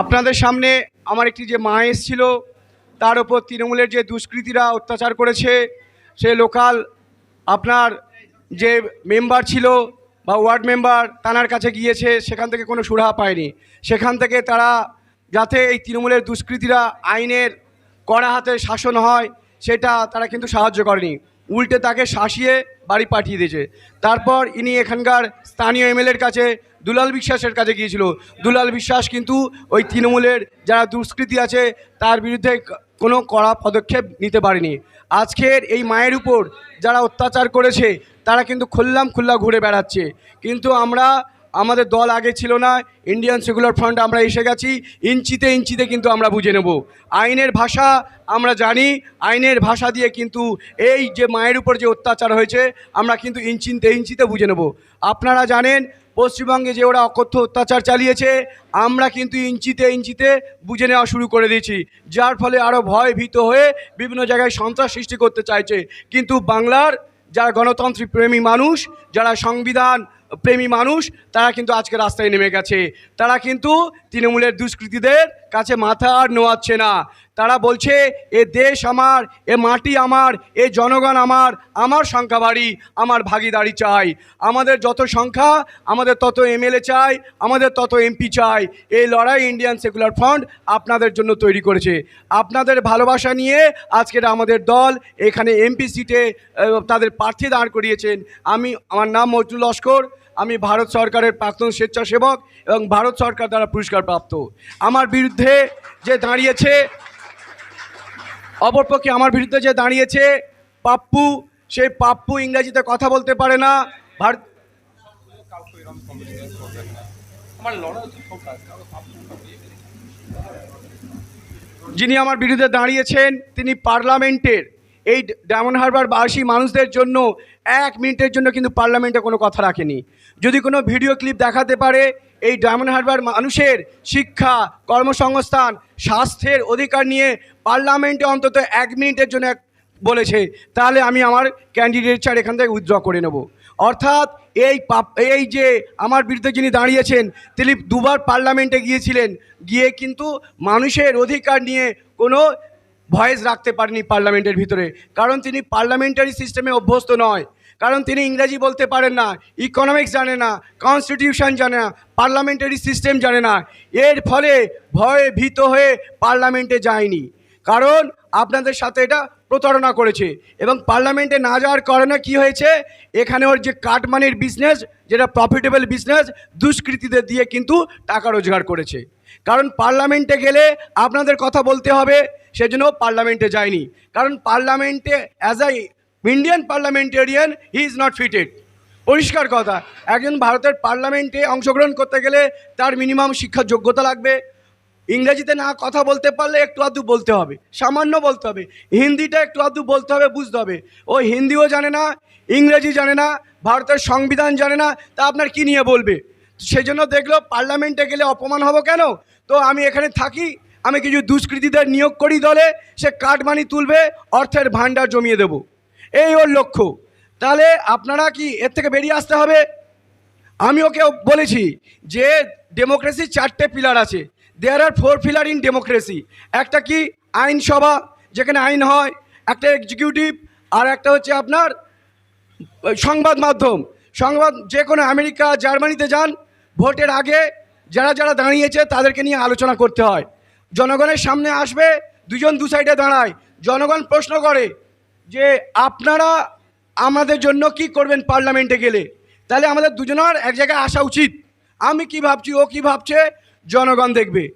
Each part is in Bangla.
আপনাদের সামনে আমার একটি যে মা এসেছিল, তার ওপর তৃণমূলের যে দুষ্কৃতীরা অত্যাচার করেছে, সে লোকাল আপনার যে মেম্বার ছিল বা ওয়ার্ড মেম্বার, তানার কাছে গিয়েছে, সেখান থেকে কোনো সুরাহা পায়নি। সেখান থেকে তারা যাতে এই তৃণমূলের দুষ্কৃতীরা আইনের কড়া হাতে শাসন হয়, সেটা তারা কিন্তু সাহায্য করেনি। উল্টে তাকে শাসিয়ে বাড়ি পাঠিয়ে দিয়েছে। তারপর ইনি এখানকার স্থানীয় এমএলএর কাছে দুলাল বিশ্বাসের কাছে গিয়েছিল। দুলাল বিশ্বাস কিন্তু ওই তৃণমূলের যারা দুষ্কৃতি আছে, তার বিরুদ্ধে কোনো কড়া পদক্ষেপ নিতে পারেনি। আজকের এই মায়ের উপর যারা অত্যাচার করেছে, তারা কিন্তু খুললাম খুল্লা ঘুরে বেড়াচ্ছে। কিন্তু আমরা আমাদের দল আগে ছিল না ইন্ডিয়ান সেকুলার ফ্রন্ট আমরা এসে গেছি, ইঞ্চিতে ইঞ্চিতে কিন্তু আমরা বুঝে নেব। আইনের ভাষা আমরা জানি, আইনের ভাষা দিয়ে কিন্তু এই যে মায়ের উপর যে অত্যাচার হয়েছে, আমরা কিন্তু ইঞ্চিতে ইঞ্চিতে বুঝে নেব। আপনারা জানেন, পশ্চিমবঙ্গে যে ওরা অকথ্য অত্যাচার চালিয়েছে, আমরা কিন্তু ইঞ্চিতে ইঞ্চিতে বুঝে নেওয়া শুরু করে দিয়েছি। যার ফলে আরও ভয় ভীত হয়ে বিভিন্ন জায়গায় সন্ত্রাস সৃষ্টি করতে চাইছে। কিন্তু বাংলার যারা গণতন্ত্রী প্রেমী মানুষ, যারা সংবিধান প্রেমী মানুষ, তারা কিন্তু আজকে রাস্তায় নেমে গেছে। তারা কিন্তু তৃণমূলের দুষ্কৃতীদের কাছে মাথা আর নোয়াচ্ছে না। তারা বলছে, এ দেশ আমার, এ মাটি আমার, এ জনগণ আমার আমার সংখ্যা বাড়ি, আমার ভাগিদারি চাই। আমাদের যত সংখ্যা, আমাদের তত এমএলএ চাই, আমাদের তত এমপি চাই। এই লড়াই ইন্ডিয়ান সেকুলার ফ্রন্ট আপনাদের জন্য তৈরি করেছে। আপনাদের ভালোবাসা নিয়ে আজকের আমাদের দল এখানে এমপি সিটে তাদের প্রার্থী দাঁড় করিয়েছেন। আমি, আমার নাম মজরুল লস্কর। আমি ভারত সরকারের প্রাক্তন স্বেচ্ছাসেবক এবং ভারত সরকার দ্বারা পুরস্কার প্রাপ্ত আমার বিরুদ্ধে যে দাঁড়িয়েছে অপরপক্ষে আমার বিরুদ্ধে যে দাঁড়িয়েছে পাপ্পু সেই পাপ্পু ইংরেজিতে কথা বলতে পারে না। ভারত যিনি আমার বিরুদ্ধে দাঁড়িয়েছেন তিনি পার্লামেন্টের এই ডায়মন্ড হারবার বাসী মানুষদের জন্য এক মিনিটের জন্য কিন্তু পার্লামেন্টে কোনো কথা রাখেনি। যদি কোনো ভিডিও ক্লিপ দেখাতে পারে এই ডায়মন্ড হারবার মানুষের শিক্ষা, কর্মসংস্থান, স্বাস্থ্যের অধিকার নিয়ে পার্লামেন্টে অন্তত এক মিনিটের জন্য বলেছে, তাহলে আমি আমার ক্যান্ডিডেটচার এখান থেকে উইথড্র করে নেব। অর্থাৎ এই পাপ, এই যে আমার বিরুদ্ধে যিনি দাঁড়িয়েছেন, তিনি দুবার পার্লামেন্টে গিয়েছিলেন, গিয়ে কিন্তু মানুষের অধিকার নিয়ে কোনো ভয়েস রাখতে পারেনি পার্লামেন্টের ভিতরে। কারণ তিনি পার্লামেন্টারি সিস্টেমে অভ্যস্ত নয়। কারণ তিনি ইংরাজি বলতে পারেন না ইকোনমিক্স জানে না কনস্টিটিউশন জানে না পার্লামেন্টারি সিস্টেম জানে না। এর ফলে ভয়ে ভীত হয়ে পার্লামেন্টে যায়নি। কারণ আপনাদের সাথে এটা প্রতারণা করেছে। এবং পার্লামেন্টে না যাওয়ার কারণে কি হয়েছে? এখানে ওর যে কাটমানির বিজনেস যেটা প্রফিটেবল বিজনেস দুষ্কৃতীদের দিয়ে কিন্তু টাকা রোজগার করেছে। কারণ পার্লামেন্টে গেলে আপনাদের কথা বলতে হবে, সেজন্য পার্লামেন্টে যায়নি। কারণ পার্লামেন্টে as a Indian parliamentarian he is not fitted পরিষ্কার কথা, একজন ভারতের পার্লামেন্টে অংশগ্রহণ করতে গেলে তার মিনিমাম শিক্ষার যোগ্যতা লাগবে। ইংরেজিতে না কথা বলতে পারলে একটু আধটু বলতে হবে, সামান্য বলতে হবে। হিন্দিটা একটু আধটু বলতে হবে, বুঝতে হবে। ও হিন্দিও জানে না, ইংরেজি জানে না, ভারতের সংবিধান জানে না, তা আপনার কি নিয়ে বলবে? সেই জন্য দেখল পার্লামেন্টে গেলে অপমান হব কেন? তো আমি এখানে থাকি, আমি কিছু দুষ্কৃতীদের নিয়োগ করি দলে, সে কাটমানি তুলবে, অর্থের ভাণ্ডার জমিয়ে দেব। এই ওর লক্ষ্য। তাহলে আপনারা কি এর থেকে বেরিয়ে আসতে হবে? আমি ওকে বলেছি যে ডেমোক্রেসি চারটে পিলার আছে। There are four pillar in democracy একটা কি? আইনসভা, যেখানে আইন হয়, একটা এক্সিকিউটিভ আর একটা হচ্ছে আপনার সংবাদ মাধ্যম। সংবাদ যে কোনো আমেরিকা, জার্মানিতে যান, ভোটের আগে যারা যারা দাঁড়িয়েছে, তাদেরকে নিয়ে আলোচনা করতে হয়। জনগণের সামনে আসবে, দুজন দু সাইডে দাঁড়ায়। জনগণ প্রশ্ন করে যে আপনারা আমাদের জন্য কি করবেন পার্লামেন্টে গেলে? তাহলে আমাদের দুজনের এক জায়গায় আসা উচিত। আমি কি ভাবছি, ও কি ভাবছে, জনগণ দেখবে।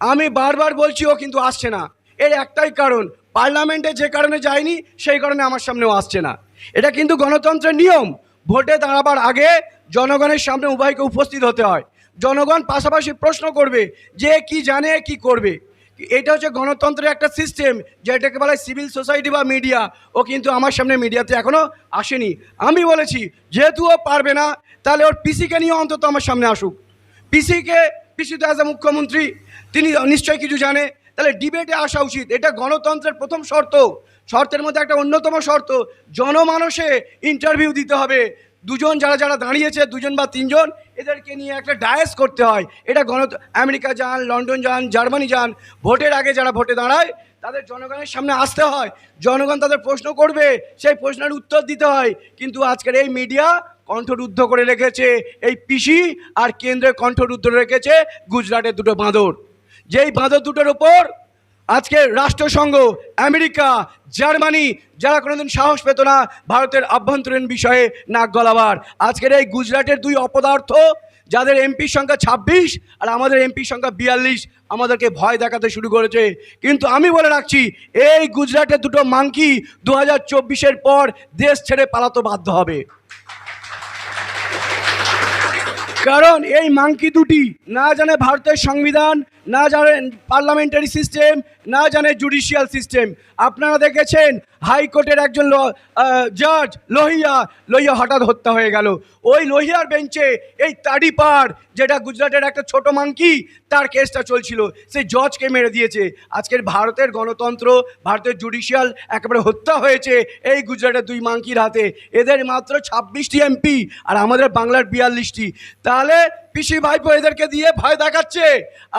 আমি বারবার বলছি, ও কিন্তু আসছে না। এর একটাই কারণ, পার্লামেন্টে যে কারণে যায়নি, সেই কারণে আমার সামনেও আসছে না। এটা কিন্তু গণতন্ত্রের নিয়ম। ভোটে দাঁড়াবার আগে জনগণের সামনে উভয়কে উপস্থিত হতে হয়। জনগণ পাশাপাশি প্রশ্ন করবে যে, কি জানে, কি করবে? এটা হচ্ছে গণতন্ত্রের একটা সিস্টেম যেটাকে বলা হয় সিভিল সোসাইটি বা মিডিয়া ও কিন্তু আমার সামনে মিডিয়াতে এখনও আসেনি। আমি বলেছি, যেহেতু ও পারবে না, তাহলে ওর পিসিকে নিয়ে অন্তত আমার সামনে আসুক। পিসিকে, পিসি তো অ্যাজ এ মুখ্যমন্ত্রী, তিনি নিশ্চয়ই কিছু জানে। তাহলে ডিবেটে আসা উচিত। এটা গণতন্ত্রের প্রথম শর্ত। শর্তের মধ্যে একটা অন্যতম শর্ত, জনমানসে ইন্টারভিউ দিতে হবে। দুজন যারা যারা দাঁড়িয়েছে, দুজন বা তিনজন এদেরকে নিয়ে একটা ডায়াস করতে হয়। এটা গণ আমেরিকা যান, লন্ডন যান, জার্মানি যান, ভোটের আগে যারা ভোটে দাঁড়ায়, তাদের জনগণের সামনে আসতে হয়। জনগণ তাদের প্রশ্ন করবে, সেই প্রশ্নের উত্তর দিতে হয়। কিন্তু আজকের এই মিডিয়া কণ্ঠরুদ্ধ করে রেখেছে এই পিসি আর কেন্দ্রের কণ্ঠরুদ্ধ রেখেছে গুজরাটের দুটো বাঁদর। যেই বাঁদর দুটোর ওপর আজকে রাষ্ট্রসংঘ, আমেরিকা, জার্মানি যারা কোনোদিন সাহস পেত না, ভারতের আভ্যন্তরীণ বিষয়ে নাক গলাবার। আজকের এই গুজরাটের দুই অপদার্থ, যাদের এমপির সংখ্যা ছাব্বিশ আর আমাদের এমপির সংখ্যা বিয়াল্লিশ, আমাদেরকে ভয় দেখাতে শুরু করেছে। কিন্তু আমি বলে রাখছি, এই গুজরাটের দুটো মাংকি দু হাজার পর দেশ ছেড়ে পালাতে বাধ্য হবে। কারণ এই মাংকি দুটি না জানে ভারতের সংবিধান, না জানে পার্লামেন্টারি সিস্টেম, না জানে জুডিশিয়াল সিস্টেম আপনারা দেখেছেন হাইকোর্টের একজন জাজ লোহিয়া লোহিয়া হঠাৎ হত্যা হয়ে গেল। ওই লোহিয়ার বেঞ্চে এই তাড়িপার যেটা গুজরাটের একটা ছোট মাংকি, তার কেসটা চলছিল। সেই জজকে মেরে দিয়েছে। আজকের ভারতের গণতন্ত্র, ভারতের জুডিশিয়াল একেবারে হত্যা হয়েছে এই গুজরাটের দুই মাংকির হাতে। এদের মাত্র ছাব্বিশটি এমপি আর আমাদের বাংলার বিয়াল্লিশটি। তাহলে পিসি ভাইপো এদেরকে দিয়ে ভয় দেখাচ্ছে।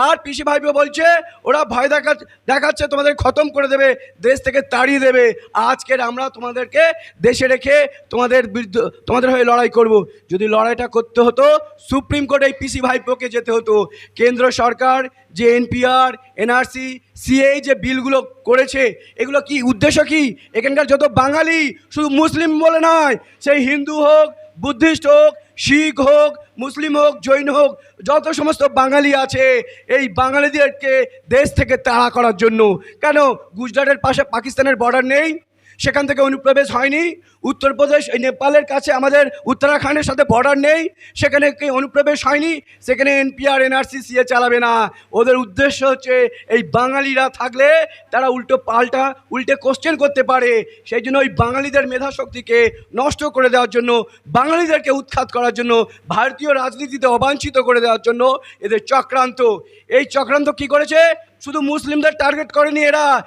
আর পিসি ভাইপো বলছে, ওরা ভয় দেখা দেখাচ্ছে, তোমাদের খতম করে দেবে, দেশ থেকে তাড়িয়ে দেবে। আজকের আমরা তোমাদেরকে দেশে রেখে তোমাদের বিরুদ্ধে, তোমাদের হয়ে লড়াই করব। যদি লড়াইটা করতে হতো, সুপ্রিম কোর্টে এই পিসি ভাইপোকে যেতে হতো। কেন্দ্র সরকার, যে এনপিআর, এনআরসি সিএই যে বিলগুলো করেছে, এগুলো কি উদ্দেশ্য কি? এখানকার যত বাঙালি, শুধু মুসলিম বলে নয়, সেই হিন্দু হোক, বুদ্ধিস্ট হোক শিখ হোক, মুসলিম হোক, জৈন হোক, যত সমস্ত বাঙালি আছে, এই বাঙালিদেরকে দেশ থেকে তাড়া করার জন্য। কেন? গুজরাটের পাশে পাকিস্তানের বর্ডার নেই। সেখান থেকে অনুপ্রবেশ হয়নি। উত্তরপ্রদেশ, এই নেপালের কাছে আমাদের উত্তরাখণ্ডের সাথে বর্ডার নেই। সেখানে কি অনুপ্রবেশ হয়নি। সেখানে এনপিআর, এনআরসি, সিএ চালাবে না। ওদের উদ্দেশ্য হচ্ছে এই বাঙালিরা থাকলে তারা উল্টো পাল্টা, উল্টে কোশ্চেন করতে পারে। সেই জন্য ওই বাঙালিদের মেধাশক্তিকে নষ্ট করে দেওয়ার জন্য, বাঙালিদেরকে উৎখাত করার জন্য, ভারতীয় রাজনীতিতে অবাঞ্ছিত করে দেওয়ার জন্য এদের চক্রান্ত। এই চক্রান্ত কি করেছে? শুধু মুসলিমদের টার্গেট করেনি এরা।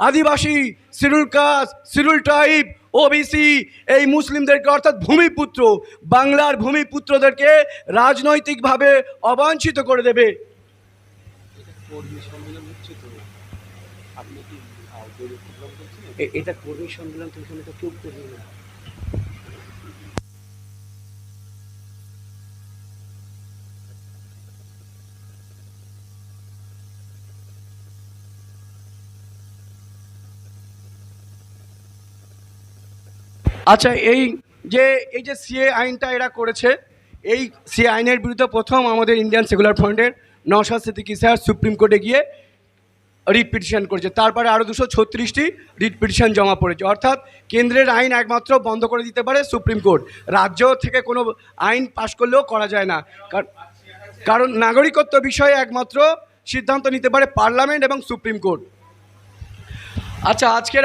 আদিবাসী সিরুল কাস্ট সিরুল ট্রাইব ওবিসি এই মুসলিমদেরকে অর্থাৎ ভূমিপুত্র, বাংলার ভূমিপুত্রদেরকে রাজনৈতিকভাবে অবাঞ্ছিত করে দেবে। এটা কর্মী সম্মেলন তো কেউ করবে না। আচ্ছা এই যে এই যে সিএ আইনটা এরা করেছে, এই সিএ আইনের বিরুদ্ধে প্রথম আমাদের ইন্ডিয়ান সেকুলার ফ্রন্টের নওশাদ সিদ্দিকী স্যার সুপ্রিম কোর্টে গিয়ে রিট পিটিশন করেছে। তারপরে আরও দুশো ছত্রিশটি রিট পিটিশন জমা পড়েছে। অর্থাৎ কেন্দ্রের আইন একমাত্র বন্ধ করে দিতে পারে সুপ্রিম কোর্ট রাজ্য থেকে কোনো আইন পাশ করলেও করা যায় না। কার- কারণ নাগরিকত্ব বিষয়ে একমাত্র সিদ্ধান্ত নিতে পারে পার্লামেন্ট এবং সুপ্রিম কোর্ট আচ্ছা আজকের